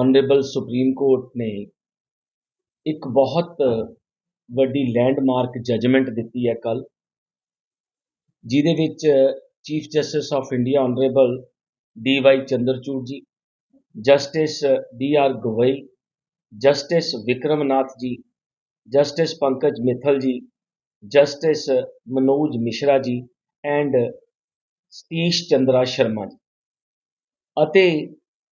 Honourable supreme court ਨੇ ਇੱਕ ਬਹੁਤ ਵੱਡੀ ਲੈਂਡਮਾਰਕ ਜਜਮੈਂਟ ਦਿੱਤੀ ਹੈ ਕੱਲ ਜਿਹਦੇ ਵਿੱਚ chief justice of India honourable D Y Chandrachud ji justice D R Gavai justice Vikramnath ji justice Pankaj ਮਿੱਥਲ ਜੀ ਜਸਟਿਸ ਮਨੋਜ ਮਿਸ਼ਰਾ ਜੀ ਐਂਡ ਸਤੀਸ਼ ਚੰਦਰਾ ਸ਼ਰਮਾ ਜੀ. ਅਤੇ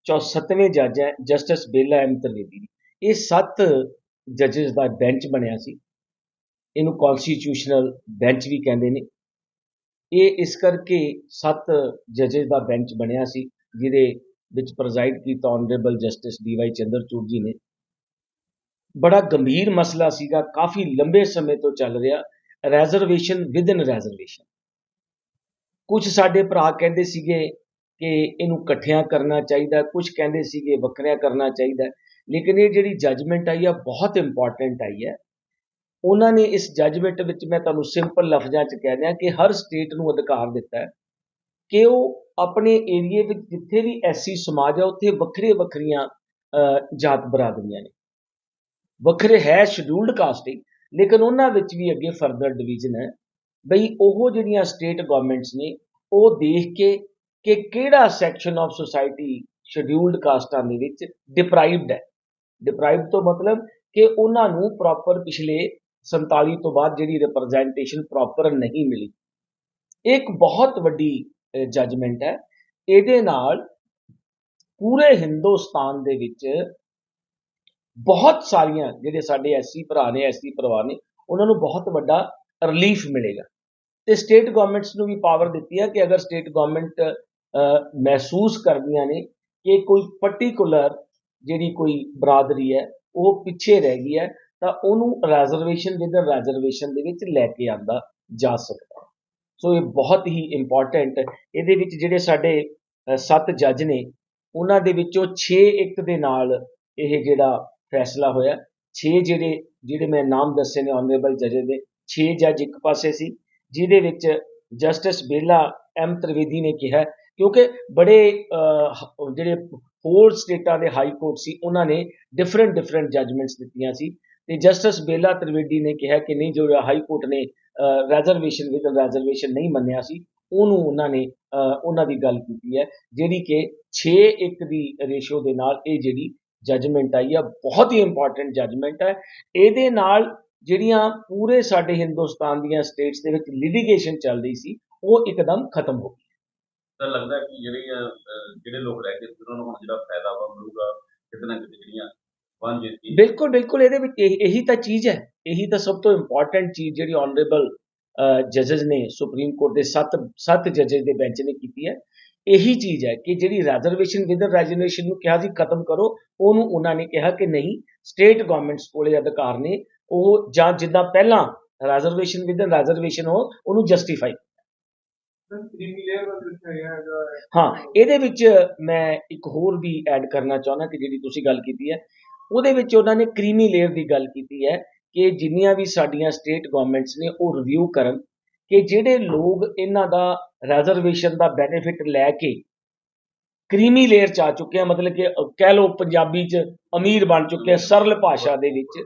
74ਵੇਂ ਜੱਜ ਹੈ, ਜਸਟਿਸ ਬੇਲਾ ਐਮ ਤ੍ਰਿਵੇਦੀ ਇਹ ਸੱਤ ਜੱਜਸ ਦਾ ਬੈਂਚ ਬਣਿਆ ਸੀ। ਇਹਨੂੰ ਕਨਸਟੀਟਿਊਸ਼ਨਲ ਬੈਂਚ ਵੀ ਕਹਿੰਦੇ ਨੇ। ਇਹ ਇਸ ਕਰਕੇ ਸੱਤ ਜੱਜਸ ਦਾ ਬੈਂਚ ਬਣਿਆ ਸੀ, ਜਿਹਦੇ ਵਿੱਚ ਪ੍ਰੈਜ਼ਾਈਡ ਕੀਤਾ honourable justice D Y Chandrachud ji ਨੇ। ਬੜਾ ਗੰਭੀਰ ਮਸਲਾ ਸੀਗਾ, ਕਾਫੀ ਲੰਬੇ ਸਮੇਂ ਤੋਂ ਚੱਲ ਰਿਹਾ ਰੈਜ਼ਰਵੇਸ਼ਨ ਵਿਦਨ ਰੈਜ਼ਰਵੇਸ਼ਨ ਕੁਝ ਸਾਡੇ ਭਰਾ ਕਹਿੰਦੇ ਸੀਗੇ ਕਿ ਇਹਨੂੰ ਇਕੱਠਿਆਂ ਕਰਨਾ ਚਾਹੀਦਾ ਕੁਝ ਕਹਿੰਦੇ ਸੀਗੇ ਵੱਖਰਿਆਂ ਕਰਨਾ ਚਾਹੀਦਾ। ਲੇਕਿਨ ਇਹ ਜਿਹੜੀ ਜੱਜਮੈਂਟ ਆਈ ਆ, ਬਹੁਤ ਇੰਪੋਰਟੈਂਟ ਆਈ ਹੈ ਉਹਨਾਂ ਨੇ ਇਸ ਜੱਜਮੈਂਟ ਵਿੱਚ ਮੈਂ ਤੁਹਾਨੂੰ ਸਿੰਪਲ ਲਫ਼ਜ਼ਾਂ 'ਚ ਕਹਿ ਦਿਆਂ ਕਿ ਹਰ ਸਟੇਟ ਨੂੰ ਅਧਿਕਾਰ ਦਿੱਤਾ ਹੈ ਕਿ ਉਹ ਆਪਣੇ ਏਰੀਏ ਵਿੱਚ ਜਿੱਥੇ ਵੀ ਐਸੀ ਸਮਾਜ ਆ, ਉੱਥੇ ਵੱਖਰੇ ਵੱਖਰੀਆਂ ਜਾਤ ਬਰਾਦਰੀਆਂ ਨੇ। ਵੱਖਰੇ ਹੈ ਸ਼ਡਿਊਲਡ ਕਾਸਟਿੰਗ ਲੇਕਿਨ ਉਹਨਾਂ ਵਿੱਚ ਵੀ ਅੱਗੇ ਫਰਦਰ ਡਿਵੀਜ਼ਨ ਹੈ। ਬਈ ਉਹ ਜਿਹੜੀਆਂ ਸਟੇਟ ਗਵਰਨਮੈਂਟਸ ਨੇ, ਉਹ ਦੇਖ ਕੇ ਕਿ ਕਿਹੜਾ ਸੈਕਸ਼ਨ ਆਫ ਸੋਸਾਇਟੀ ਸ਼ਡਿਊਲਡ ਕਾਸਟਾਂ ਦੇ ਵਿੱਚ ਡਿਪਰਾਈਵਡ ਹੈ? ਡਿਪਰਾਈਵਡ ਤੋਂ ਮਤਲਬ ਕਿ ਉਹਨਾਂ ਨੂੰ ਪ੍ਰੋਪਰ ਪਿਛਲੇ 47 ਤੋਂ ਬਾਅਦ ਜਿਹੜੀ ਰਿਪਰੈਜ਼ੈਂਟੇਸ਼ਨ ਪ੍ਰੋਪਰ ਨਹੀਂ ਮਿਲੀ। ਇੱਕ ਬਹੁਤ ਵੱਡੀ ਜਜਮੈਂਟ ਹੈ। ਇਹਦੇ ਨਾਲ ਪੂਰੇ ਹਿੰਦੁਸਤਾਨ ਦੇ ਵਿੱਚ ਬਹੁਤ ਸਾਰੀਆਂ ਜਿਹੜੇ ਸਾਡੇ ਐਸਸੀ ਭਰਾ ਨੇ, ਐਸਸੀ ਪਰਿਵਾਰ ਨੇ, ਉਹਨਾਂ ਨੂੰ ਬਹੁਤ ਵੱਡਾ ਰਿਲੀਫ ਮਿਲੇਗਾ। ਤੇ ਸਟੇਟ ਗਵਰਨਮੈਂਟਸ ਨੂੰ ਵੀ ਪਾਵਰ ਦਿੱਤੀ ਹੈ ਕਿ ਅਗਰ ਸਟੇਟ ਗਵਰਨਮੈਂਟ ਮਹਿਸੂਸ ਕਰਦੀਆਂ ਨੇ ਕਿ ਕੋਈ ਪਾਰਟਿਕੂਲਰ ਜਿਹੜੀ ਕੋਈ ਬਰਾਦਰੀ ਹੈ, ਉਹ ਪਿੱਛੇ ਰਹਿ ਗਈ ਹੈ, ਤਾਂ ਉਹਨੂੰ ਰੈਜ਼ਰਵੇਸ਼ਨ ਵਿਦ ਰੈਜ਼ਰਵੇਸ਼ਨ ਦੇ ਵਿੱਚ ਲੈ ਕੇ ਆਂਦਾ ਜਾ ਸਕਦਾ। ਸੋ ਇਹ ਬਹੁਤ ਹੀ ਇੰਪੋਰਟੈਂਟ ਇਹਦੇ ਵਿੱਚ ਜਿਹੜੇ ਸਾਡੇ ਸੱਤ ਜੱਜ ਨੇ, ਉਹਨਾਂ ਦੇ ਵਿੱਚੋਂ 6 ਇੱਕ ਦੇ ਨਾਲ ਇਹ ਜਿਹੜਾ ਫੈਸਲਾ ਹੋਇਆ। 6 ਜਿਹੜੇ ਜਿਹੜੇ ਮੈਂ ਨਾਮ ਦੱਸੇ ਨੇ ਆਨਰੇਬਲ ਜੱਜ ਦੇ 6 ਜੱਜ ਇੱਕ ਪਾਸੇ ਸੀ, ਜਿਹਦੇ ਵਿੱਚ ਜਸਟਿਸ ਬੇਲਾ ਐਮ ਤ੍ਰਿਵੇਦੀ ਨੇ ਕਿਹਾ ਕਿਉਂਕਿ ਬੜੇ ਜਿਹੜੇ ਹੋਰ ਸਟੇਟਾਂ ਦੇ ਹਾਈ ਕੋਰਟ ਸੀ, ਉਹਨਾਂ ਨੇ ਡਿਫਰੈਂਟ ਡਿਫਰੈਂਟ ਜਜਮੈਂਟਸ ਦਿੱਤੀਆਂ ਸੀ। ਤੇ ਜਸਟਿਸ ਬੇਲਾ ਤ੍ਰਿਵੇਦੀ ਨੇ ਕਿਹਾ ਕਿ ਨਹੀਂ, ਜੋ ਹਾਈ ਕੋਰਟ ਨੇ ਰੈਜ਼ਰਵੇਸ਼ਨ ਵਿਦ ਰੈਜ਼ਰਵੇਸ਼ਨ ਨਹੀਂ ਮੰਨਿਆ ਸੀ, ਉਹਨੂੰ ਉਹਨਾਂ ਨੇ ਉਹਨਾਂ ਦੀ ਗੱਲ ਕੀਤੀ ਹੈ, ਜਿਹੜੀ ਕਿ 6 1 ਦੀ ਰੇਸ਼ੋ ਦੇ ਨਾਲ ਇਹ ਜਿਹੜੀ ਜਜਮੈਂਟ ਆਈ ਆ ਬਹੁਤ ਹੀ ਇੰਪੋਰਟੈਂਟ ਜਜਮੈਂਟ ਹੈ। ਇਹਦੇ ਨਾਲ ਜਿਹੜੀਆਂ ਪੂਰੇ ਸਾਡੇ ਹਿੰਦੁਸਤਾਨ ਦੀਆਂ ਸਟੇਟਸ ਦੇ ਵਿੱਚ ਲਿਟੀਗੇਸ਼ਨ ਚੱਲ ਰਹੀ ਸੀ, ਉਹ ਇੱਕਦਮ ਖਤਮ ਹੋ ਗਈ। ਤਾਂ ਲੱਗਦਾ ਕਿ ਜਿਹੜੇ ਜਿਹੜੇ ਲੋਕ ਰਹਿ ਗਏ ਉਹਨਾਂ ਨੂੰ ਹੁਣ ਜਿਹੜਾ ਫਾਇਦਾ ਵਾ ਮਿਲੂਗਾ, ਕਿਤੇ ਨਾ ਕਿਤੇ ਜਿਹੜੀਆਂ ਵਾਂਝੇ ਸੀ ਬਿਲਕੁਲ ਬਿਲਕੁਲ, ਇਹਦੇ ਵਿੱਚ ਇਹੀ ਤਾਂ ਚੀਜ਼ ਹੈ। ਇਹੀ ਤਾਂ ਸਭ ਤੋਂ ਇੰਪੋਰਟੈਂਟ ਚੀਜ਼ ਜਿਹੜੀ ਆਨਰੇਬਲ ਜੱਜਸ ਨੇ ਸੁਪਰੀਮ ਕੋਰਟ ਦੇ ਸੱਤ ਸੱਤ ਜੱਜਸ ਦੇ ਬੈਂਚ ਨੇ ਕੀਤੀ ਹੈ। ਇਹੀ ਚੀਜ਼ ਹੈ ਕਿ ਜਿਹੜੀ ਰੈਜ਼ਰਵੇਸ਼ਨ ਵਿਦ ਰੈਜ਼ਰਵੇਸ਼ਨ ਨੂੰ ਕਿਹਾ ਸੀ ਖਤਮ ਕਰੋ, ਉਹਨੂੰ ਉਹਨਾਂ ਨੇ ਕਿਹਾ ਕਿ ਨਹੀਂ ਸਟੇਟ ਗਵਰਨਮੈਂਟਸ ਕੋਲੇ ਅਧਿਕਾਰ ਨੇ, ਉਹ ਜਾਂ ਜਿੱਦਾਂ ਪਹਿਲਾਂ ਰੈਜ਼ਰਵੇਸ਼ਨ ਵਿਦ ਰੈਜ਼ਰਵੇਸ਼ਨ ਹੋ, ਉਹਨੂੰ ਜਸਟੀਫਾਈ ਹਾਂ, ਇਹਦੇ ਵਿੱਚ ਮੈਂ ਇੱਕ ਹੋਰ ਵੀ ਐਡ ਕਰਨਾ ਚਾਹੁੰਦਾ ਕਿ ਜਿਹੜੀ ਤੁਸੀਂ ਗੱਲ ਕੀਤੀ ਹੈ, ਉਹਦੇ ਵਿੱਚ ਉਹਨਾਂ ਨੇ ਕ੍ਰੀਮੀ ਲੇਅਰ ਦੀ ਗੱਲ ਕੀਤੀ ਹੈ ਕਿ ਜਿੰਨੀਆਂ ਵੀ ਸਾਡੀਆਂ ਸਟੇਟ ਗਵਰਨਮੈਂਟਸ ਨੇ ਉਹ ਰਿਵਿਊ ਕਰਨ ਕਿ ਜਿਹੜੇ ਲੋਕ ਇਹਨਾਂ ਦਾ ਰੈਜ਼ਰਵੇਸ਼ਨ ਦਾ ਬੈਨੀਫਿਟ ਲੈ ਕੇ ਕ੍ਰੀਮੀ ਲੇਅਰ ਚ ਆ ਚੁੱਕੇ ਆ, ਮਤਲਬ ਕਿ ਕਹਿ ਲਓ ਪੰਜਾਬੀ ਚ ਅਮੀਰ ਬਣ ਚੁੱਕੇ ਆ ਸਰਲ ਭਾਸ਼ਾ ਦੇ ਵਿੱਚ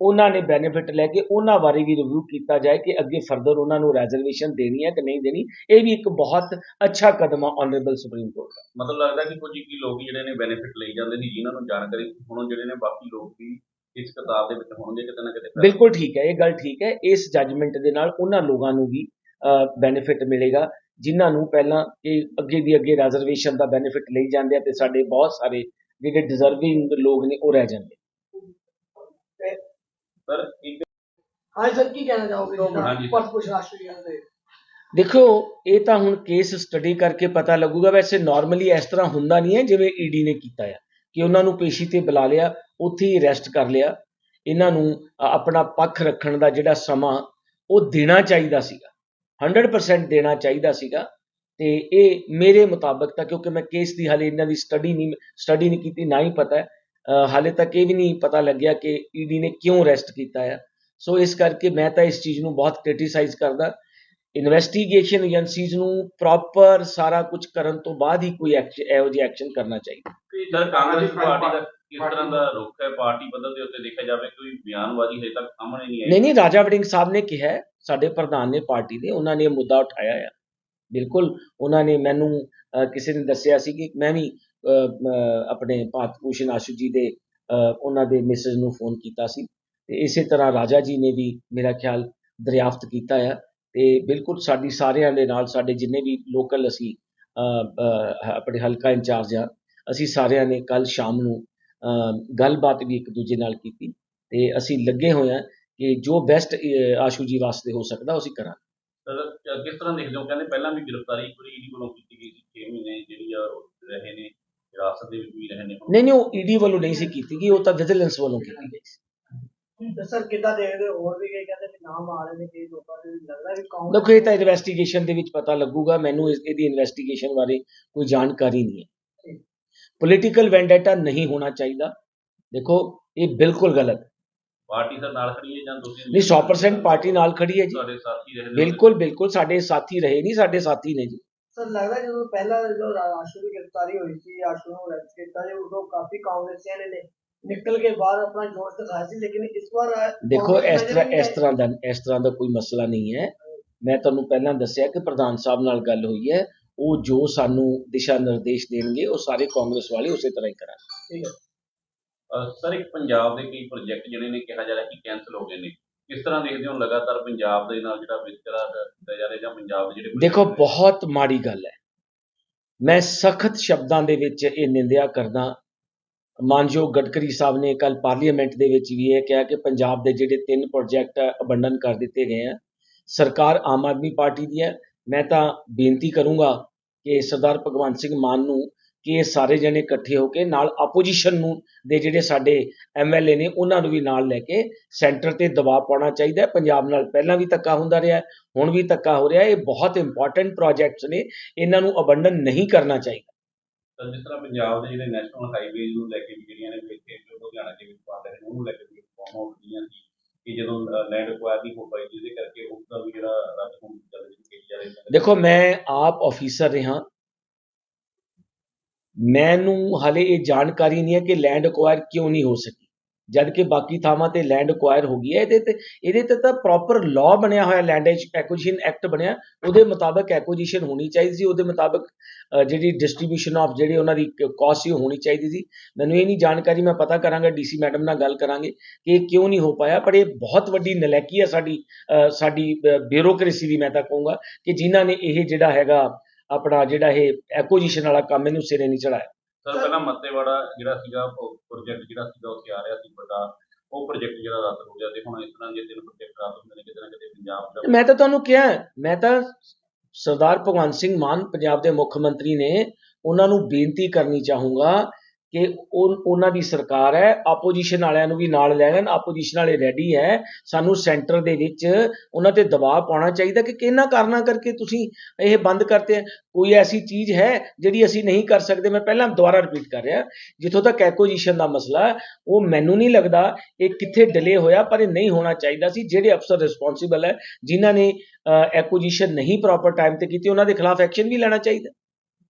ਉਹਨਾਂ ਨੇ ਬੈਨੀਫਿਟ ਲੈ ਕੇ ਉਹਨਾਂ ਬਾਰੇ ਵੀ ਰਿਵਿਊ ਕੀਤਾ ਜਾਏ ਕਿ ਅੱਗੇ ਫਰਦਰ ਉਹਨਾਂ ਨੂੰ ਰੈਜ਼ਰਵੇਸ਼ਨ ਦੇਣੀ ਹੈ ਕਿ ਨਹੀਂ ਦੇਣੀ ਇਹ ਵੀ ਇੱਕ ਬਹੁਤ ਅੱਛਾ ਕਦਮ ਆ ਆਨਰੇਬਲ ਸੁਪਰੀਮ ਕੋਰਟ ਦਾ। ਮਤਲਬ ਲੱਗਦਾ ਕਿ ਕੁਝ ਕੀ ਲੋਕ ਜਿਹੜੇ ਨੇ ਬੈਨੀਫਿਟ ਲਈ ਜਾਂਦੇ ਨੇ ਜਿਨ੍ਹਾਂ ਨੂੰ ਜਾਣਕਾਰੀ ਹੁਣ ਜਿਹੜੇ ਨੇ ਬਾਕੀ ਲੋਕ ਵੀ ਇਸ ਕਿਤਾਬ ਦੇ ਵਿੱਚ ਹੋਣਗੇ ਕਿਤੇ ਨਾ ਕਿਤੇ ਬਿਲਕੁਲ ਠੀਕ ਹੈ ਇਹ ਗੱਲ ਠੀਕ ਹੈ। ਇਸ ਜੱਜਮੈਂਟ ਦੇ ਨਾਲ ਉਹਨਾਂ ਲੋਕਾਂ ਨੂੰ ਵੀ ਬੈਨੀਫਿਟ ਮਿਲੇਗਾ ਜਿਨ੍ਹਾਂ ਨੂੰ ਪਹਿਲਾਂ ਇਹ ਅੱਗੇ ਦੀ ਅੱਗੇ ਰੈਜ਼ਰਵੇਸ਼ਨ ਦਾ ਬੈਨੀਫਿਟ ਲਈ ਜਾਂਦੇ ਆ ਤੇ ਸਾਡੇ ਬਹੁਤ ਸਾਰੇ ਜਿਹੜੇ ਡਿਜ਼ਰਵਿੰਗ ਲੋਕ ਨੇ ਉਹ ਰਹਿ ਜਾਂਦੇ ਸਰ ਇੱਕ ਹਾਂਜੀ ਸਰ ਕੀ ਕਹਿਣਾ ਚਾਹੋਗੇ ਹਾਂਜੀ। ਜਿਹੜਾ ਪਰਪੁਸ਼ ਰਾਸ਼ਟਰੀਆਂ ਦੇ ਦੇਖੋ ਇਹ ਤਾਂ ਹੁਣ ਕੇਸ ਸਟੱਡੀ ਕਰਕੇ ਪਤਾ ਲੱਗੂਗਾ। ਵੈਸੇ ਨਾਰਮਲੀ ਇਸ ਤਰ੍ਹਾਂ ਹੁੰਦਾ ਨਹੀਂ ਹੈ ਜਿਵੇਂ ਈਡੀ ਨੇ ਕੀਤਾ ਹੈ ਕਿ ਉਹਨਾਂ ਨੂੰ ਪੇਸ਼ੀ ਤੇ ਬੁਲਾ ਲਿਆ ਉੱਥੇ ਹੀ ਅਰੈਸਟ ਕਰ ਲਿਆ। ਇਹਨਾਂ ਨੂੰ ਆਪਣਾ ਪੱਖ ਰੱਖਣ ਦਾ ਜਿਹੜਾ ਸਮਾਂ ਉਹ ਦੇਣਾ ਚਾਹੀਦਾ ਸੀਗਾ। 100% ਦੇਣਾ ਚਾਹੀਦਾ ਸੀਗਾ। ਤੇ ਇਹ ਮੇਰੇ ਮੁਤਾਬਕ ਤਾਂ ਕਿਉਂਕਿ ਮੈਂ ਕੇਸ ਦੀ ਹਾਲੇ ਇਹਨਾਂ ਦੀ ਸਟੱਡੀ ਨਹੀਂ ਸਟੱਡੀ ਨਹੀਂ ਕੀਤੀ ਨਾ ਹੀ ਪਤਾ ਹੈ। ਹਾਲੇ ਤੱਕ ਇਹ ਵੀ ਨਹੀਂ ਪਤਾ ਲੱਗਿਆ ਕਿ ਈਡੀ ਨੇ ਕਿਉਂ ਅਰੈਸਟ ਕੀਤਾ ਹੈ ਸੋ ਇਸ ਕਰਕੇ ਮੈਂ ਤਾਂ ਇਸ ਚੀਜ਼ ਨੂੰ ਬਹੁਤ ਕ੍ਰਿਟਿਸਾਈਜ਼ ਕਰਦਾ। ਇਨਵੈਸਟੀਗੇਸ਼ਨ ਏਜੰਸੀਜ਼ ਨੂੰ ਪ੍ਰੋਪਰ ਸਾਰਾ ਕੁਝ ਕਰਨ ਤੋਂ ਬਾਅਦ ਹੀ ਕੋਈ ਐਕਸ਼ਨ ਇਹੋ ਜਿਹੀ ਐਕਸ਼ਨ ਕਰਨਾ ਚਾਹੀਦਾ। ਕਿ ਜਦ ਕਾਂਗਰਸ ਪਾਰਟੀ ਦਾ ਕਿਸ ਤਰ੍ਹਾਂ ਦਾ ਰੁਖ ਹੈ ਪਾਰਟੀ ਪੱਧਰ ਦੇ ਉੱਤੇ ਦੇਖਿਆ ਜਾਵੇ ਕੋਈ ਬਿਆਨਬਾਜ਼ੀ ਹਜੇ ਤੱਕ ਸਾਹਮਣੇ ਨਹੀਂ ਆਈ। ਨਹੀਂ ਨਹੀਂ ਰਾਜਾ ਵੜਿੰਗ ਸਾਹਿਬ ਨੇ ਕਿਹਾ ਸਾਡੇ ਪ੍ਰਧਾਨ ਨੇ ਪਾਰਟੀ ਦੇ ਉਹਨਾਂ ਨੇ ਇਹ ਮੁੱਦਾ ਉਠਾਇਆ ਹੈ ਬਿਲਕੁਲ ਉਹਨਾਂ ਨੇ ਮੈਨੂੰ ਕਿਸੇ ਨੇ ਦੱਸਿਆ ਸੀ ਕਿ ਮੈਂ ਵੀ ਆਪਣੇ ਭਾਰਤ ਭੂਸ਼ਣ ਆਸ਼ੂ ਜੀ ਦੇ ਉਹਨਾਂ ਦੇ ਮਿਸਿਸ ਨੂੰ ਫੋਨ ਕੀਤਾ ਸੀ। ਤੇ ਇਸੇ ਤਰ੍ਹਾਂ ਰਾਜਾ ਜੀ ਨੇ ਵੀ ਮੇਰਾ ਖਿਆਲ ਦਰਿਆਫਤ ਕੀਤਾ ਹੈ ਤੇ ਬਿਲਕੁਲ ਸਾਡੀ ਸਾਰਿਆਂ ਦੇ ਨਾਲ, ਸਾਡੇ ਜਿੰਨੇ ਵੀ ਲੋਕਲ ਅਸੀਂ ਆਪਣੇ ਹਲਕਾ ਇੰਚਾਰਜ ਆ, ਅਸੀਂ ਸਾਰਿਆਂ ਨੇ ਕੱਲ ਸ਼ਾਮ ਨੂੰ ਗੱਲਬਾਤ ਵੀ ਇੱਕ ਦੂਜੇ ਨਾਲ ਕੀਤੀ। ਤੇ ਅਸੀਂ ਲੱਗੇ ਹੋਏ ਹਾਂ ਕਿ ਜੋ ਬੈਸਟ ਆਸ਼ੂ ਜੀ ਵਾਸਤੇ ਹੋ ਸਕਦਾ ਅਸੀਂ ਕਰਾਂਗੇ। ਸਰ, ਕਿਸ ਤਰ੍ਹਾਂ ਦੇਖਦੇ ਹੋ? ਕਹਿੰਦੇ ਪਹਿਲਾਂ ਵੀ ਗ੍ਰਿਫਤਾਰੀ ਇੱਕ ਈਡੀ ਵੱਲੋਂ ਕੀਤੀ ਗਈ ਸੀ 6 ਮਹੀਨੇ ਜਿਹੜੀ ਆ ਰਹੇ ਨੇ। ਹਿਰਾਸਤ ਦੇ ਵਿੱਚ ਵੀ ਰਹੇ ਨੇ ਹੁਣ। ਨਹੀਂ ਨਹੀਂ ਉਹ ਈਡੀ ਵੱਲੋਂ ਨਹੀਂ ਸੀ ਕੀਤੀ ਗਈ ਉਹ ਤਾਂ ਵਿਜੀਲੈਂਸ ਵੱਲੋਂ ਕੀਤੀ ਗਈ ਸੀ। ਸਰ ਕਿੱਦਾਂ ਦੇਖਦੇ? ਹੋਰ ਵੀ ਕਈ ਕਹਿੰਦੇ ਕਿ ਨਾਮ ਆ ਰਹੇ ਨੇ ਕਈ ਲੋਕਾਂ ਦੇ ਲੱਗਦਾ ਵੀ ਕੌਣ ਦੇਖੋ ਇਹ ਤਾਂ ਇਨਵੈਸਟੀਗੇਸ਼ਨ ਦੇ ਵਿੱਚ ਪਤਾ ਲੱਗੂਗਾ ਮੈਨੂੰ ਇਸ- ਇਹਦੀ ਇਨਵੈਸਟੀਗੇਸ਼ਨ ਬਾਰੇ ਕੋਈ ਜਾਣਕਾਰੀ ਨਹੀਂ ਹੈ। ਪੋਲੀਟੀਕਲ ਵੈਂਡੇਟਾ ਨਹੀਂ ਹੋਣਾ ਚਾਹੀਦਾ। ਦੇਖੋ ਇਹ ਬਿਲਕੁਲ ਗਲਤ। ਪਾਰਟੀ ਸਰ ਨਾਲ ਖੜੀ ਹੈ ਜਾਂ ਤੁਸੀਂ ਨਹੀਂ 100% ਪਾਰਟੀ ਨਾਲ ਖੜੀ ਹੈ ਜੀ। ਬਿਲਕੁਲ ਬਿਲਕੁਲ ਸਾਡੇ ਸਾਥੀ ਰਹੇ ਨਹੀਂ ਸਾਡੇ ਸਾਥੀ ਨੇ ਜੀ। ਸਰ ਲੱਗਦਾ ਜਦੋਂ ਪਹਿਲਾਂ ਜਦੋਂ ਆਸ਼ੂ ਦੀ ਗ੍ਰਿਫਤਾਰੀ ਹੋਈ ਸੀ ਆਸ਼ੂ ਨੂੰ ਅਰੈਸਟ ਕੀਤਾ ਸੀ ਉਦੋਂ ਕਾਫੀ ਕਾਂਗਰਸੀਆਂ ਨੇ ਨੇ ਨਿਕਲ ਕੇ ਬਾਹਰ ਆਪਣਾ ਜੋਸ਼ ਦਿਖਾਇਆ ਸੀ ਲੇਕਿਨ ਇਸ ਵਾਰ ਦੇਖੋ ਇਸ ਤਰ੍ਹਾਂ ਇਸ ਤਰ੍ਹਾਂ ਦਾ ਇਸ ਤਰ੍ਹਾਂ ਦਾ ਕੋਈ ਮਸਲਾ ਨਹੀਂ ਹੈ। ਮੈਂ ਤੁਹਾਨੂੰ ਪਹਿਲਾਂ ਦੱਸਿਆ ਕਿ ਪ੍ਰਧਾਨ ਸਾਹਿਬ ਨਾਲ ਗੱਲ ਹੋਈ ਹੈ। ਉਹ ਜੋ ਸਾਨੂੰ ਦਿਸ਼ਾ ਨਿਰਦੇਸ਼ ਦੇਣਗੇ ਉਹ ਸਾਰੇ ਕਾਂਗਰਸ ਵਾਲੇ ਉਸੇ ਤਰ੍ਹਾਂ ਹੀ ਕਰਾਂਗੇ। ਠੀਕ ਹੈ ਸਰ ਇੱਕ ਪੰਜਾਬ ਦੇ ਕਈ ਪ੍ਰੋਜੈਕਟ ਜਿਹੜੇ ਨੇ ਕਿਹਾ ਜਾ ਰਿਹਾ ਕਿ ਕੈਨਸਲ ਹੋ ਗਏ ਨੇ। ਕਿਸ ਤਰ੍ਹਾਂ ਦੇਖਦੇ ਹੋ ਲਗਾਤਾਰ ਪੰਜਾਬ ਦੇ ਨਾਲ ਜਿਹੜਾ ਵਿਤਕਰਾ ਕੀਤਾ ਜਾ ਰਿਹਾ ਜਾਂ ਪੰਜਾਬ ਦੇ ਜਿਹੜੇ ਦੇਖੋ ਬਹੁਤ ਮਾੜੀ ਗੱਲ ਹੈ। ਮੈਂ ਸਖਤ ਸ਼ਬਦਾਂ ਦੇ ਵਿੱਚ ਇਹ ਨਿੰਦਿਆ ਕਰਦਾ। ਮਾਨਯੋਗ ਗਡਕਰੀ ਸਾਹਿਬ ਨੇ ਕੱਲ ਪਾਰਲੀਮੈਂਟ ਦੇ ਵਿੱਚ ਵੀ ਇਹ ਕਿਹਾ ਕਿ ਪੰਜਾਬ ਦੇ ਜਿਹੜੇ ਤਿੰਨ ਪ੍ਰੋਜੈਕਟ ਅਬੰਡਨ ਕਰ ਦਿੱਤੇ ਗਏ ਆ। ਸਰਕਾਰ ਆਮ ਆਦਮੀ ਪਾਰਟੀ ਦੀ ਹੈ। ਮੈਂ ਤਾਂ ਬੇਨਤੀ ਕਰੂੰਗਾ ਕਿ ਸਰਦਾਰ ਭਗਵੰਤ ਸਿੰਘ ਮਾਨ ਨੂੰ ਕਿ ਇਹ ਸਾਰੇ ਜਣੇ ਇਕੱਠੇ ਹੋ ਕੇ ਨਾਲ ਆਪੋਜੀਸ਼ਨ ਨੂੰ ਦੇ ਜਿਹੜੇ ਸਾਡੇ ਐਮਐਲਏ ਨੇ ਉਹਨਾਂ ਨੂੰ ਵੀ ਨਾਲ ਲੈ ਕੇ ਸੈਂਟਰ ਤੇ ਦਬਾਅ ਪਾਉਣਾ ਚਾਹੀਦਾ ਹੈ। ਪੰਜਾਬ ਨਾਲ ਪਹਿਲਾਂ ਵੀ ਧੱਕਾ ਹੁੰਦਾ ਰਿਹਾ ਹੁਣ ਵੀ ਧੱਕਾ ਹੋ ਰਿਹਾ ਇਹ ਬਹੁਤ ਇੰਪੋਰਟੈਂਟ ਪ੍ਰੋਜੈਕਟਸ ਨੇ ਇਹਨਾਂ ਨੂੰ ਅਬੰਡਨ ਨਹੀਂ ਕਰਨਾ ਚਾਹੀਦਾ। ਤਾਂ ਜਿਸ ਤਰ੍ਹਾਂ ਪੰਜਾਬ ਦੇ ਜਿਹੜੇ ਨੈਸ਼ਨਲ ਹਾਈਵੇਜ਼ ਨੂੰ ਲੈ ਕੇ ਵੀ ਜਿਹੜੀਆਂ ਨੇ ਇੱਥੇ ਜੋ ਲੁਧਿਆਣਾ ਦੇ ਵਿੱਚ ਪਾ ਰਹੇ ਨੇ ਉਹਨੂੰ ਲੈ ਕੇ ਵੀ ਫਾਰਮ ਆਊਟ ਦੀਆਂ ਸੀ ਕਿ ਜਦੋਂ ਲੈਂਡ ਅਕਵਾਇਰ ਨਹੀਂ ਹੋ ਪਾਈ ਜਿਹਦੇ ਕਰਕੇ ਉਸ ਦਾ ਵੀ ਜਿਹੜਾ ਰੱਦ ਹੋਣ ਦੀ ਗੱਲ ਕਹੀ ਜਾ ਰਹੀ ਹੈ ਦੇਖੋ ਮੈਂ ਆਪ ਆਫੀਸਰ ਰਿਹਾ। ਮੈਨੂੰ ਹਲੇ ਇਹ ਜਾਣਕਾਰੀ ਨਹੀਂ ਹੈ ਕਿ ਲੈਂਡ ਅਕਵਾਇਰ ਕਿਉਂ ਨਹੀਂ ਹੋ ਸਕੀ। ਜਦ ਕਿ ਬਾਕੀ ਥਾਵਾਂ ਤੇ ਲੈਂਡ ਅਕਵਾਇਰ ਹੋ ਗਈ ਹੈ, ਇਹਦੇ ਤੇ ਇਹਦੇ ਤੇ ਤਾਂ ਪ੍ਰੋਪਰ ਲਾਅ ਬਣਿਆ ਹੋਇਆ ਲੈਂਡ ਐਕੁਜੀਸ਼ਨ ਐਕਟ ਬਣਿਆ। ਉਹਦੇ ਮੁਤਾਬਕ ਐਕੁਜੀਸ਼ਨ ਹੋਣੀ ਚਾਹੀਦੀ ਸੀ। ਉਹਦੇ ਮੁਤਾਬਕ ਜਿਹੜੀ ਡਿਸਟ੍ਰੀਬਿਊਸ਼ਨ ਆਫ ਜਿਹੜੇ ਉਹਨਾਂ ਦੀ ਕਾਸਟ ਸੀ, ਉਹ ਹੋਣੀ ਚਾਹੀਦੀ ਸੀ। ਮੈਨੂੰ ਇਹ ਨਹੀਂ ਜਾਣਕਾਰੀ, ਮੈਂ ਪਤਾ ਕਰਾਂਗਾ ਡੀਸੀ ਮੈਡਮ ਨਾਲ ਗੱਲ ਕਰਾਂਗੇ ਕਿ ਇਹ ਕਿਉਂ ਨਹੀਂ ਹੋ ਪਾਇਆ। ਪਰ ਇਹ ਬਹੁਤ ਵੱਡੀ ਨਲੈਕੀ ਹੈ ਸਾਡੀ ਸਾਡੀ ਬਿਊਰੋਕ੍ਰੇਸੀ ਦੀ ਮੈਂ ਤਾਂ ਕਹੂੰਗਾ ਕਿ ਜਿਨ੍ਹਾਂ ਨੇ ਇਹ ਜਿਹੜਾ ਹੈਗਾ ਆਪਣਾ ਜਿਹੜਾ ਇਹ ਐਕੁਜੀਸ਼ਨ ਵਾਲਾ ਕੰਮ ਇਹਨੂੰ ਸਿਰੇ ਨਹੀਂ ਚੜਾਇਆ। ਸਰ ਪਹਿਲਾਂ ਮੱਤੇਵਾੜਾ ਜਿਹੜਾ ਸੀਗਾ ਪ੍ਰੋਜੈਕਟ ਜਿਹੜਾ ਸੀਗਾ ਉੱਥੇ ਆ ਰਿਹਾ ਸੀ ਵੱਡਾ ਉਹ ਪ੍ਰੋਜੈਕਟ ਜਿਹੜਾ ਰੱਦ ਹੋ ਗਿਆ ਤੇ ਹੁਣ ਇਸ ਤਰ੍ਹਾਂ ਜੇ ਤਿੰਨ ਪ੍ਰੋਜੈਕਟ ਰੱਦ ਹੁੰਦੇ ਨੇ ਕਿਤੇ ਨਾ ਕਿਤੇ ਪੰਜਾਬ ਦਾ ਮੈਂ ਤਾਂ ਤੁਹਾਨੂੰ ਕਿਹਾ ਮੈਂ ਤਾਂ ਸਰਦਾਰ ਭਗਵੰਤ ਸਿੰਘ ਮਾਨ ਪੰਜਾਬ ਦੇ ਮੁੱਖ ਮੰਤਰੀ ਨੇ ਉਹਨਾਂ ਨੂੰ ਬੇਨਤੀ ਕਰਨੀ ਚਾਹੂੰਗਾ ਕਿ ਉਹ ਉਹਨਾਂ ਦੀ ਸਰਕਾਰ ਹੈ ਆਪੋਜੀਸ਼ਨ ਵਾਲਿਆਂ ਨੂੰ ਵੀ ਨਾਲ ਲੈ ਲੈਣ ਆਪੋਜੀਸ਼ਨ ਵਾਲੇ ਰੈਡੀ ਹੈ, ਸਾਨੂੰ ਸੈਂਟਰ ਦੇ ਵਿੱਚ ਉਹਨਾਂ ਤੇ ਦਬਾਅ ਪਾਉਣਾ ਚਾਹੀਦਾ ਕਿ ਕਿਹਨਾਂ ਕਾਰਨਾਂ ਕਰਕੇ ਤੁਸੀਂ ਇਹ ਬੰਦ ਕਰਤੇ ਹੈ? ਕੋਈ ਐਸੀ ਚੀਜ਼ ਹੈ ਜਿਹੜੀ ਅਸੀਂ ਨਹੀਂ ਕਰ ਸਕਦੇ? ਮੈਂ ਪਹਿਲਾਂ ਦੁਬਾਰਾ ਰਿਪੀਟ ਕਰ ਰਿਹਾ, ਜਿੱਥੋਂ ਤੱਕ ਐਕੋਜੀਸ਼ਨ ਦਾ ਮਸਲਾ, ਉਹ ਮੈਨੂੰ ਨਹੀਂ ਲੱਗਦਾ ਇਹ ਕਿੱਥੇ ਡਿਲੇ ਹੋਇਆ, ਪਰ ਇਹ ਨਹੀਂ ਹੋਣਾ ਚਾਹੀਦਾ ਸੀ। ਜਿਹੜੇ ਅਫਸਰ ਰਿਸਪੌਂਸਿਬਲ ਹੈ, ਜਿਨ੍ਹਾਂ ਨੇ ਐਕੋਜੀਸ਼ਨ ਨਹੀਂ ਪ੍ਰੋਪਰ ਟਾਈਮ ਤੇ ਕੀਤੀ, ਉਹਨਾਂ ਦੇ ਖਿਲਾਫ ਐਕਸ਼ਨ ਵੀ ਲੈਣਾ ਚਾਹੀਦਾ।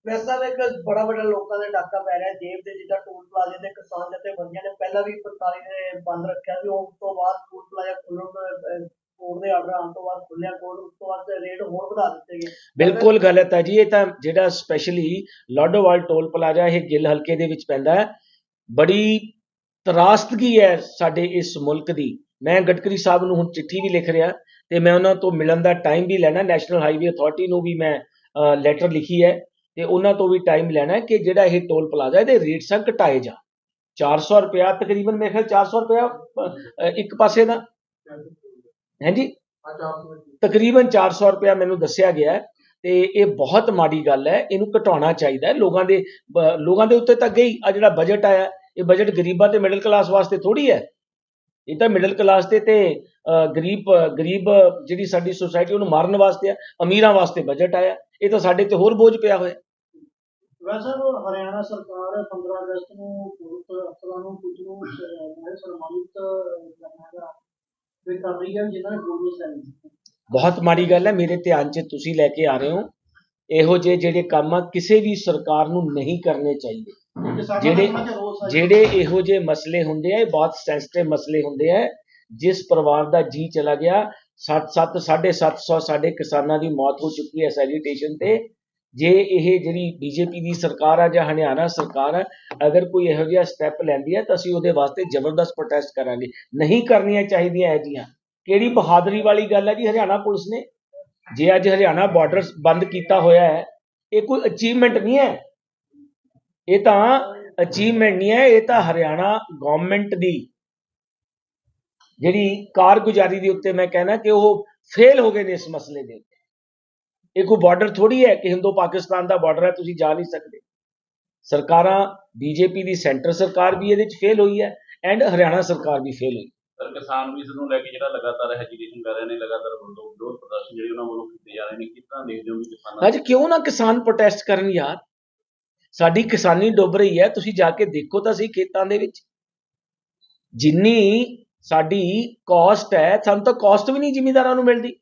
ਵੈਸਾ ਇੱਕ ਬੜਾ ਬੜਾ ਲੋਕਾਂ ਦੇ ਡਾਕਾ ਪੈ ਰਿਹਾ, ਜੇਬ ਦੇ ਜਿੱਦਾਂ ਟੋਲ ਪਲਾਜ਼ੇ ਤੇ ਕਿਸਾਨ ਜਥੇ ਬੰਦੀਆਂ ਨੇ ਪਹਿਲਾਂ ਵੀ 45 ਨੇ ਬੰਦ ਰੱਖਿਆ ਸੀ ਉਸ ਤੋਂ ਬਾਅਦ ਟੋਲ ਪਲਾਜ਼ਾ ਖੁੱਲਣ ਕੋਰਟ ਦੇ ਆਰਡਰ ਆਉਣ ਤੋਂ ਬਾਅਦ ਖੁੱਲਿਆ ਕੋਰਟ ਉਸ ਤੋਂ ਬਾਅਦ ਰੇਟ ਹੋਰ ਵਧਾ ਦਿੱਤੇ ਗਏ। ਬਿਲਕੁਲ ਗਲਤ ਹੈ ਜੀ, ਇਹ ਤਾਂ ਜਿਹੜਾ ਸਪੈਸ਼ਲੀ ਲਾਡੋਵਾਲ ਟੋਲ ਪਲਾਜ਼ਾ, ਇਹ ਗਿੱਲ ਹਲਕੇ ਦੇ ਵਿੱਚ ਪੈਂਦਾ ਹੈ। ਬੜੀ ਤਰਾਸਤਗੀ ਹੈ ਸਾਡੇ ਇਸ ਮੁਲਕ ਦੀ। ਮੈਂ ਗਡਕਰੀ ਸਾਹਿਬ ਨੂੰ ਹੁਣ ਚਿੱਠੀ ਵੀ ਲਿਖ ਰਿਹਾ ਤੇ ਮੈਂ ਉਹਨਾਂ ਤੋਂ ਮਿਲਣ ਦਾ ਟਾਈਮ ਵੀ ਲੈਣਾ ਨੈਸ਼ਨਲ ਹਾਈਵੇ ਅਥਾਰਟੀ ਨੂੰ ਵੀ ਮੈਂ ਲੈਟਰ ਲਿਖੀ ਹੈ। ਤੇ ਉਹਨਾਂ ਤੋਂ ਵੀ ਟਾਈਮ ਲੈਣਾ ਹੈ ਕਿ ਜਿਹੜਾ ਇਹ ਟੋਲ ਪਲਾਜ਼ਾ ਇਹਦੇ ਰੇਟ ਸੰ ਘਟਾਏ ਜਾ 400 ਰੁਪਇਆ ਤਕਰੀਬਨ ਮੇਰੇ ਖਿਆਲ 400 ਰੁਪਇਆ ਇੱਕ ਪਾਸੇ ਦਾ। ਹਾਂਜੀ? ਤਕਰੀਬਨ 400 ਰੁਪਇਆ ਮੈਨੂੰ ਦੱਸਿਆ ਗਿਆ ਹੈ ਤੇ ਇਹ ਬਹੁਤ ਮਾੜੀ ਗੱਲ ਹੈ, ਇਹਨੂੰ ਘਟਾਉਣਾ ਚਾਹੀਦਾ ਹੈ। ਲੋਕਾਂ ਦੇ ਲੋਕਾਂ ਦੇ ਉੱਤੇ ਤਾਂ ਗਈ ਆ ਜਿਹੜਾ ਬਜਟ ਆਇਆ, ਇਹ ਬਜਟ ਗਰੀਬਾਂ ਤੇ ਮਿਡਲ ਕਲਾਸ ਵਾਸਤੇ ਥੋੜੀ ਹੈ। ਇਹ ਤਾਂ ਮਿਡਲ ਕਲਾਸ ਤੇ ਤੇ ਗਰੀਬ ਗਰੀਬ ਜਿਹੜੀ ਸਾਡੀ ਸੁਸਾਇਟੀ ਉਹਨੂੰ ਮਾਰਨ ਵਾਸਤੇ ਆ ਅਮੀਰਾਂ ਵਾਸਤੇ ਬਜਟ ਆਇਆ। ਇਹ ਤਾਂ ਸਾਡੇ ਤੇ ਹੋਰ ਬੋਝ ਪਿਆ ਹੋਇਆ। ਵੈਸੇ ਹਰਿਆਣਾ ਸਰਕਾਰ 15 ਅਗਸਤ ਨੂੰ ਪੁਲਿਸ ਅਫਸਰਾਂ ਨੂੰ ਕੁਝ ਨੂੰ ਮੈਂ ਸਨਮਾਨਿਤ ਕਰਨਾ ਦਾ ਤੇ ਕਰ ਰਹੀ ਹੈ ਜਿਨ੍ਹਾਂ ਨੇ ਗੋਲੀ ਚਲਾਈ ਬਹੁਤ ਮਾੜੀ ਗੱਲ ਹੈ ਮੇਰੇ ਧਿਆਨ 'ਚ ਤੁਸੀਂ ਲੈ ਕੇ ਆ ਰਹੇ ਹੋ। ਇਹੋ ਜਿਹੇ ਜਿਹੜੇ ਕੰਮ ਆ ਕਿਸੇ ਵੀ ਸਰਕਾਰ ਨੂੰ ਨਹੀਂ ਕਰਨੇ ਚਾਹੀਦੇ। ਜਿਹੜੇ। ਜਿਹੜੇ ਇਹੋ ਜਿਹੇ ਮਸਲੇ ਹੁੰਦੇ ਆ ਇਹ ਬਹੁਤ ਸੈਂਸਿਟਿਵ ਮਸਲੇ ਹੁੰਦੇ ਆ ਜਿਸ ਪਰਿਵਾਰ ਦਾ ਜੀ ਚਲਾ ਗਿਆ 7-7 750 ਸਾਡੇ ਕਿਸਾਨਾਂ ਦੀ ਮੌਤ ਹੋ ਚੁੱਕੀ ਹੈ ਇਸ ਤੇ। ਜੇ ਇਹ ਜਿਹੜੀ ਬੀਜੇਪੀ ਦੀ ਸਰਕਾਰ ਆ ਜਾਂ ਹਰਿਆਣਾ ਸਰਕਾਰ ਆ, ਅਗਰ ਕੋਈ ਇਹੋ ਜਿਹਾ ਸਟੈਪ ਲੈਂਦੀ ਹੈ ਤਾਂ ਅਸੀਂ ਉਹਦੇ ਵਾਸਤੇ ਜ਼ਬਰਦਸਤ ਪ੍ਰੋਟੈਸਟ ਕਰਾਂਗੇ। ਨਹੀਂ ਕਰਨੀਆਂ ਚਾਹੀਦੀਆਂ ਇਹ ਜੀਆਂ। ਕਿਹੜੀ ਬਹਾਦਰੀ ਵਾਲੀ ਗੱਲ ਹੈ ਜੀ ਹਰਿਆਣਾ ਪੁਲਿਸ ਨੇ? ਜੇ ਅੱਜ ਹਰਿਆਣਾ ਬਾਰਡਰ ਬੰਦ ਕੀਤਾ ਹੋਇਆ ਹੈ, ਇਹ ਕੋਈ ਅਚੀਵਮੈਂਟ ਨਹੀਂ ਹੈ। ਇਹ ਤਾਂ ਅਚੀਵਮੈਂਟ ਨਹੀਂ ਹੈ, ਇਹ ਤਾਂ ਹਰਿਆਣਾ ਗਵਰਨਮੈਂਟ ਦੀ ਜਿਹੜੀ ਕਾਰਗੁਜ਼ਾਰੀ ਦੇ ਉੱਤੇ ਮੈਂ ਕਹਿਣਾ ਕਿ ਉਹ ਫੇਲ ਹੋ ਗਏ ਨੇ ਇਸ ਮਸਲੇ ਦੇ ਉੱਤੇ। ਇਹ ਕੋਈ ਬਾਰਡਰ ਥੋੜੀ ਹੈ ਕਿ ਹਿੰਦੂ ਪਾਕਿਸਤਾਨ ਦਾ ਬਾਰਡਰ ਹੈ ਤੁਸੀਂ ਜਾ ਨਹੀਂ ਸਕਦੇ। ਸਰਕਾਰਾਂ ਬੀਜੇਪੀ ਦੀ ਸੈਂਟਰ ਸਰਕਾਰ ਵੀ ਇਹਦੇ ਵਿੱਚ ਫੇਲ ਹੋਈ ਹੈ ਐਂਡ ਹਰਿਆਣਾ ਸਰਕਾਰ ਵੀ ਫੇਲ ਹੋਈ। ਸਰ ਕਿਸਾਨ ਵੀ ਇਸ ਨੂੰ ਲੈ ਕੇ ਜਿਹੜਾ ਲਗਾਤਾਰ ਐਜੀਟੇਸ਼ਨ ਕਰ ਰਹੇ ਨੇ ਲਗਾਤਾਰ ਵਿਰੋਧ ਪ੍ਰਦਰਸ਼ਨ ਜਿਹੜੇ ਉਹਨਾਂ ਵੱਲੋਂ ਕੀਤੇ ਜਾ ਰਹੇ ਨੇ ਕਿੱਦਾਂ ਦੇਖਦੇ ਹੋ ਵੀ ਕਿਸਾਨਾਂ ਅੱਜ ਕਿਉਂ ਨਾ ਕਿਸਾਨ ਪ੍ਰੋਟੈਸਟ ਕਰਨ ਯਾਰ? ਸਾਡੀ ਕਿਸਾਨੀ ਡੁੱਬ ਰਹੀ ਹੈ ਤੁਸੀਂ ਜਾ ਕੇ ਦੇਖੋ ਤਾਂ ਸਹੀ ਖੇਤਾਂ ਦੇ ਵਿੱਚ। ਜਿੰਨੀ ਸਾਡੀ ਕਾਸਟ ਹੈ, ਸਾਨੂੰ ਤਾਂ ਕਾਸਟ ਵੀ ਨਹੀਂ ਜ਼ਿਮੀਂਦਾਰਾਂ ਨੂੰ ਮਿਲਦੀ।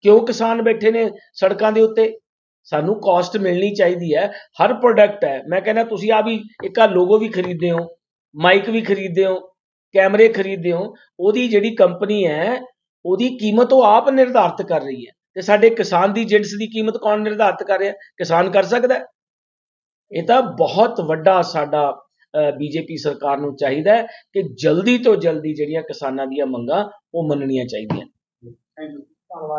ਕਿਉਂ ਕਿਸਾਨ ਬੈਠੇ ਨੇ ਸੜਕਾਂ ਦੇ ਉੱਤੇ? ਸਾਨੂੰ ਕਾਸਟ ਮਿਲਣੀ ਚਾਹੀਦੀ ਹੈ। ਹਰ ਪ੍ਰੋਡਕਟ ਹੈ। ਮੈਂ ਕਹਿੰਦਾ, ਤੁਸੀਂ ਆ ਵੀ ਇੱਕ ਆ ਲੋਗੋ ਵੀ ਖਰੀਦਦੇ ਹੋ ਮਾਈਕ ਵੀ ਖਰੀਦਦੇ ਹੋ, ਕੈਮਰੇ ਖਰੀਦਦੇ ਹੋ, ਉਹਦੀ ਜਿਹੜੀ ਕੰਪਨੀ ਹੈ, ਉਹਦੀ ਕੀਮਤ ਉਹ ਆਪ ਨਿਰਧਾਰਤ ਕਰ ਰਹੀ ਹੈ। ਤੇ ਸਾਡੇ ਕਿਸਾਨ ਦੀ ਜਿੰਸ ਦੀ ਕੀਮਤ ਕੌਣ ਨਿਰਧਾਰਤ ਕਰ ਰਿਹਾ? ਕਿਸਾਨ ਕਰ ਸਕਦਾ ਇਹ ਤਾਂ ਬਹੁਤ ਵੱਡਾ ਸਾਡਾ ਬੀਜੇਪੀ ਸਰਕਾਰ ਨੂੰ ਚਾਹੀਦਾ ਹੈ ਕਿ ਜਲਦੀ ਤੋਂ ਜਲਦੀ ਜਿਹੜੀਆਂ ਕਿਸਾਨਾਂ ਦੀਆਂ ਮੰਗਾਂ ਉਹ ਮੰਨਣੀਆਂ ਚਾਹੀਦੀਆਂ। ਥੈਂਕ ਯੂ ਧੰਨਵਾਦ